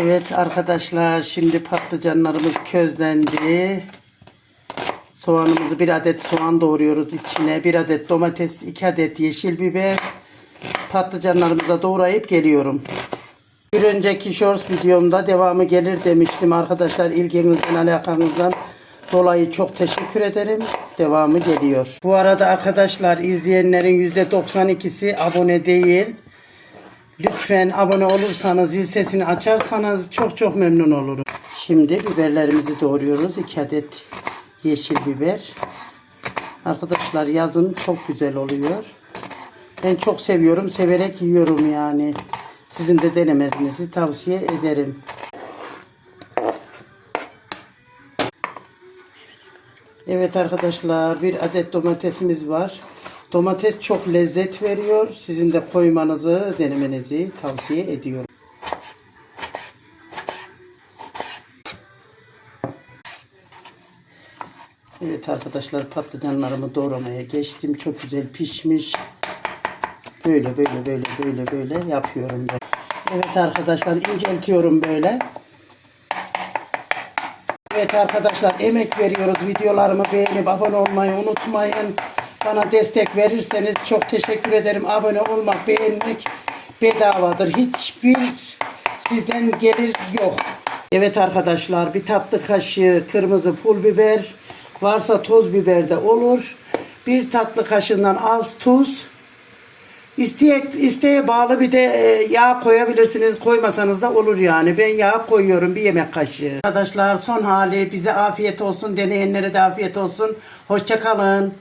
Evet arkadaşlar şimdi patlıcanlarımız közlendi. Soğanımızı bir adet soğan doğruyoruz içine. Bir adet domates, iki adet yeşil biber. Patlıcanlarımızı da doğrayıp geliyorum. Bir önceki shorts videomda devamı gelir demiştim arkadaşlar. İlginizden alakanızdan dolayı çok teşekkür ederim. Devamı geliyor. Bu arada arkadaşlar izleyenlerin %92'si abone değil. Lütfen abone olursanız, zil sesini açarsanız çok çok memnun olurum. Şimdi biberlerimizi doğruyoruz. 2 adet yeşil biber. Arkadaşlar yazın çok güzel oluyor. Ben çok seviyorum. Severek yiyorum yani. Sizin de denemenizi tavsiye ederim. Evet arkadaşlar bir adet domatesimiz var. Domates çok lezzet veriyor. Sizin de koymanızı, denemenizi tavsiye ediyorum. Evet arkadaşlar patlıcanlarımı doğramaya geçtim. Çok güzel pişmiş. Böyle böyle böyle böyle böyle yapıyorum ben. Evet arkadaşlar inceltiyorum böyle. Evet arkadaşlar emek veriyoruz. Videolarımı beğenip abone olmayı unutmayın. Bana destek verirseniz çok teşekkür ederim. Abone olmak, beğenmek bedavadır. Hiçbir sizden gelir yok. Evet arkadaşlar bir tatlı kaşığı kırmızı pul biber varsa toz biber de olur. Bir tatlı kaşığından az tuz. İsteye, isteğe bağlı bir de e, yağ koyabilirsiniz. Koymasanız da olur yani. Ben yağ koyuyorum bir yemek kaşığı. Arkadaşlar son hali bize afiyet olsun. Deneyenlere de afiyet olsun. Hoşça kalın.